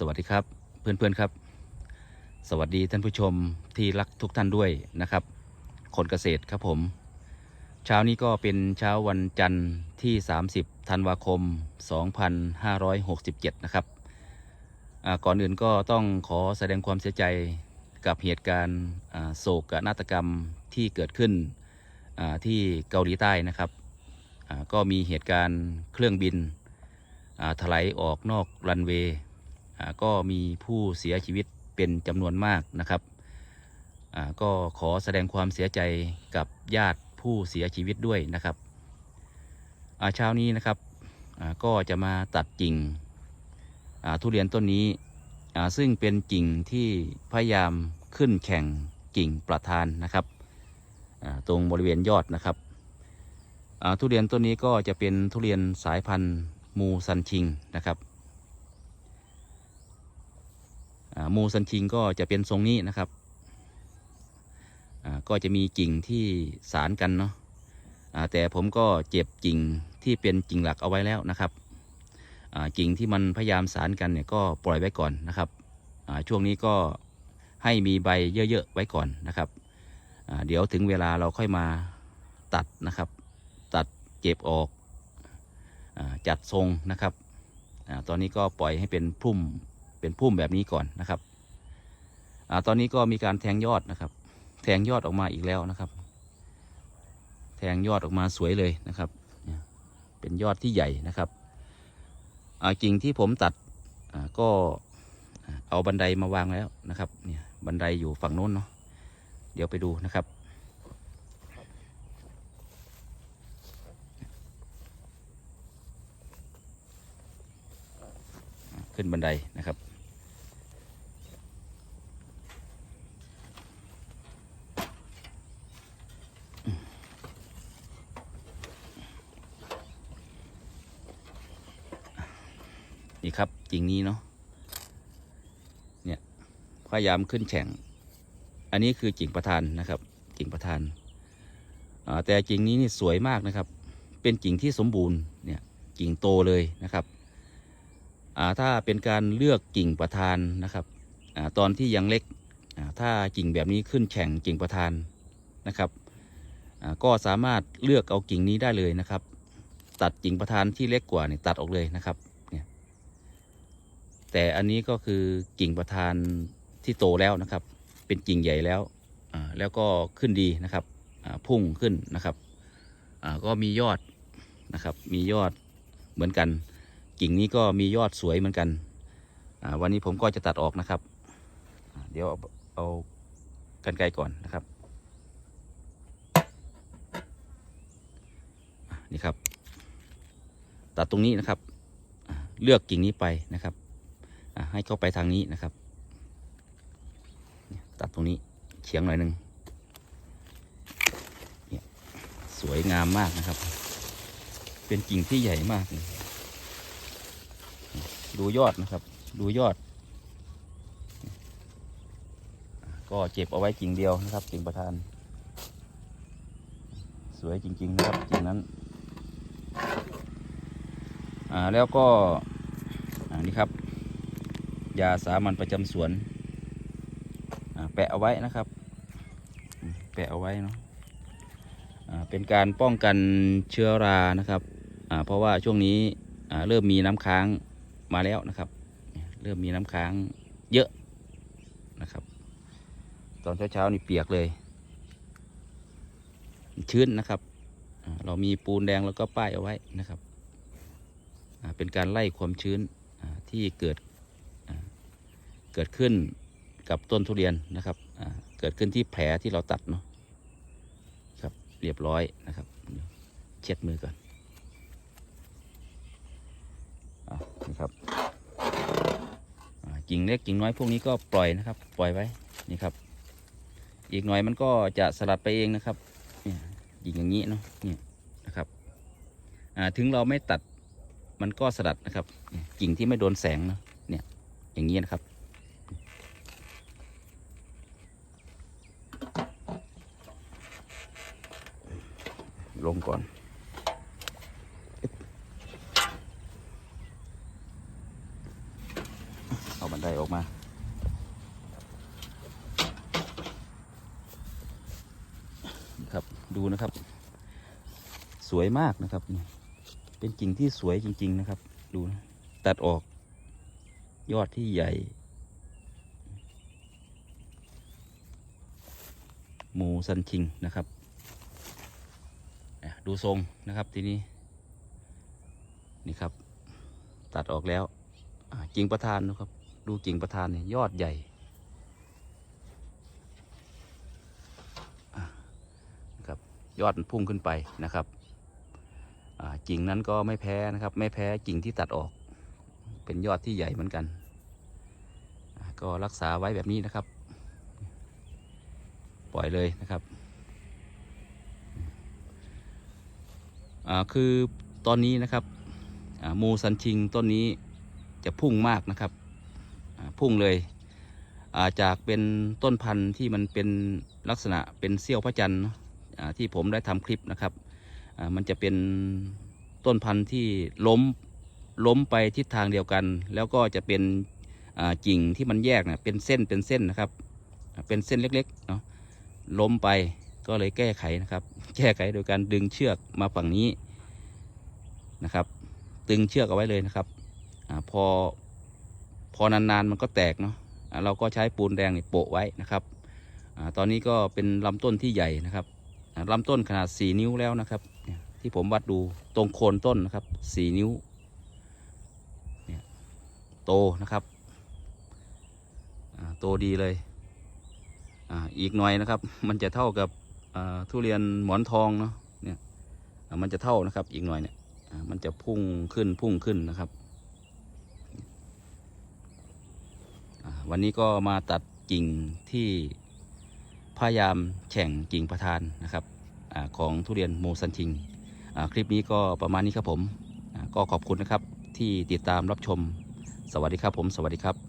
สวัสดีครับเพื่อนๆครับ สวัสดีท่านผู้ชมที่รักทุกท่านด้วยนะครับ คนเกษตรครับผม เช้านี้ก็เป็นเช้าวันจันทร์ที่ 30ธันวาคม 2567 นะครับก่อนอื่นก็ต้องขอแสดงความเสียใจกับเหตุการณ์โศกนาฏกรรมที่เกิดขึ้นที่เกาหลีใต้นะครับก็มีเหตุการณ์เครื่องบินถลายออกนอกรันเวย์ ก็มีผู้เสียชีวิตเป็นจำนวนมากนะครับ ก็ขอแสดงความเสียใจกับญาติผู้เสียชีวิตด้วยนะครับเช้านี้นะครับก็จะมาตัดกิ่งทุเรียนต้นนี้ซึ่งเป็นกิ่งที่พยายามขึ้นแข่งกิ่งประธานนะครับตรงบริเวณยอดนะครับทุเรียนต้นนี้ก็จะเป็นทุเรียนสายพันธุ์มูซันชิงนะครับ อ่ามูซันชิงก็จะเป็นทรงนี้นะครับก็จะมีกิ่งที่สารกันเนาะแต่ผมก็เจ็บกิ่งที่เป็นกิ่งหลักเอาไว้แล้วนะครับกิ่งที่มันพยายามสารกันเนี่ยก็ปล่อยไว้ก่อนนะครับช่วงนี้ก็ให้มีใบเยอะๆไว้ก่อนนะครับเดี๋ยวถึงเวลาเราค่อยมาตัดนะครับ ตัดเจ็บออกอจัดทรงนะครับอตอนนี้ก็ปล่อยให้เป็นพุ่ม เป็นพุ่มแบบนี้ก่อนนะครับอตอนนี้ก็มีการแทงยอดนะครับ แทงยอดออกมาอีกแล้วนะครับ แทงยอดออกมาสวยเลยนะครับ เป็นยอดที่ใหญ่นะครับกิ่งที่ผมตัดก็เอาบันไดมาวางแล้วนะครับเนี่ยบันไดอยู่ฝั่งโน้นเนาะเดี๋ยวไปดูนะครับขึ้นบันไดนะครับ นี่ครับกิ่งนี้เนาะเนี่ยพยายามขึ้นแข่ง อันนี้คือกิ่งประธานนะครับกิ่งประธานแต่กิ่งนี้นี่สวยมากนะครับ เป็นกิ่งที่สมบูรณ์เนี่ยกิ่งโตเลยนะครับถ้าเป็นการเลือกกิ่งประธานนะครับอตอนที่ยังเล็กถ้ากิ่งแบบนี้ขึ้นแข่งกิ่งประธานนะครับก็สามารถเลือกเอากิ่งนี้ได้เลยนะครับ ตัดกิ่งประธานที่เล็กกว่าเนี่ยตัดออกเลยนะครับ แต่อันนี้ก็คือกิ่งประธานที่โตแล้วนะครับ เป็นกิ่งใหญ่แล้วอ่าแล้วก็ขึ้นดีนะครับอ่าพุ่งขึ้นนะครับอ่าก็มียอดนะครับ มียอดเหมือนกัน กิ่งนี้ก็มียอดสวยเหมือนกันอ่าวันนี้ผมก็จะตัดออกนะครับ เดี๋ยวเอาเอากันไกลก่อนนะครับนี่ครับ ตัดตรงนี้นะครับ เลือกกิ่งนี้ไปนะครับ ให้เข้าไปทางนี้นะครับ ตัดตรงนี้เฉียงหน่อยหนึ่งเนี่ยสวยงามมากนะครับ เป็นกิ่งที่ใหญ่มากเลยดูยอดนะครับ ดูยอด ก็เจ็บเอาไว้กิ่งเดียวนะครับกิ่งประธาน สวยจริง ๆ นะครับกิ่งนั้น อ่าแล้วก็ อ่านี่ครับ ยาสามัญประจำสวนแปะเอาไว้นะครับ แปะเอาไว้เนาะเป็นการป้องกันเชื้อรานะครับ เพราะว่าช่วงนี้เริ่มมีน้ำค้างมาแล้วนะครับ เริ่มมีน้ำค้างเยอะนะครับ ตอนเช้าๆนี่เปียกเลย ชื้นนะครับ เรามีปูนแดงแล้วก็ป้ายเอาไว้นะครับ เป็นการไล่ความชื้นที่เกิด กิดขึ้นกับต้นทุเรียนนะครับเกิดขึ้นที่แผลที่เราตัดเนาะครับเรียบร้อยนะครับเช็ดมือก่อนอะนี่ครับกิ่งเล็กกิ่งน้อยพวกนี้ก็ปล่อยนะครับ ปล่อยไว้นี่ครับ อีกหน่อยมันก็จะสลัดไปเองนะครับเนี่ยกิ่งอย่างนี้เนาะเนี่ยนะครับอ่าถึงเราไม่ตัดมันก็สลัดนะครับเนี่ยกิ่งที่ไม่โดนแสงเนาะเนี่ยอย่างนี้นะครับ ลงก่อนเอาบันไดออกมาครับดูนะครับ สวยมากนะครับนี่เป็นกิ่งที่สวยจริง ๆ นะครับ ดูนะตัดออก ยอดที่ใหญ่หมูซันคิงนะครับ ดูทรงนะครับทีนี้ นี่ครับ ตัดออกแล้วกิ่งประธานนะครับ ดูกิ่งประธานเนี่ยยอดใหญ่ นะครับยอดพุ่งขึ้นไปนะครับกิ่งนั้นก็ไม่แพ้นะครับ ไม่แพ้กิ่งที่ตัดออก เป็นยอดที่ใหญ่เหมือนกัน ก็รักษาไว้แบบนี้นะครับ ปล่อยเลยนะครับอ่า คือตอนนี้นะครับอ่ามูซันชิงต้นนี้จะพุ่งมากนะครับพุ่งเลยาจากเป็นต้นพันธุ์ที่มันเป็นลักษณะเป็นเสี้ยวพระจันทร์ที่ผมได้ทำคลิปนะครับอ่ามันจะเป็นต้นพันธุ์ที่ล้มล้มไปทิศทางเดียวกัน แล้วก็จะเป็นกิ่งที่มันแยกเนะเป็นเส้นเป็นเส้นนะครับ เป็นเส้นเล็กๆเนาะล้มไป ก็เลยแก้ไขนะครับ แก้ไขโดยการดึงเชือกมาฝั่งนี้นะครับ ตึงเชือกเอาไว้เลยนะครับอาพอพอนานๆมันก็แตกเนาะอ่าเราก็ใช้ปูนแดงนี่โปะไว้นะครับอาตอนนี้ก็เป็นลำต้นที่ใหญ่นะครับอ่าลำต้นขนาด 4 นิ้วแล้วนะครับเนี่ยที่ผมวัดดูตรงโคนต้นนะครับ 4 นิ้วเนี่ยโตนะครับอ่าโตดีเลยอ่าอีกหน่อยนะครับ มันจะเท่ากับ ทุเรียนหมอนทองเนาะเนี่ยมันจะเท่านะครับ อีกหน่อยเนี่ยมันจะพุ่งขึ้นพุ่งขึ้นนะครับวันนี้ก็มาตัดกิ่งที่พยายามแข่งกิ่งประธานนะครับอของทุเรียนโมซันชิง คลิปนี้ก็ประมาณนี้ครับผม ก็ขอบคุณนะครับที่ติดตามรับชม สวัสดีครับผม สวัสดีครับ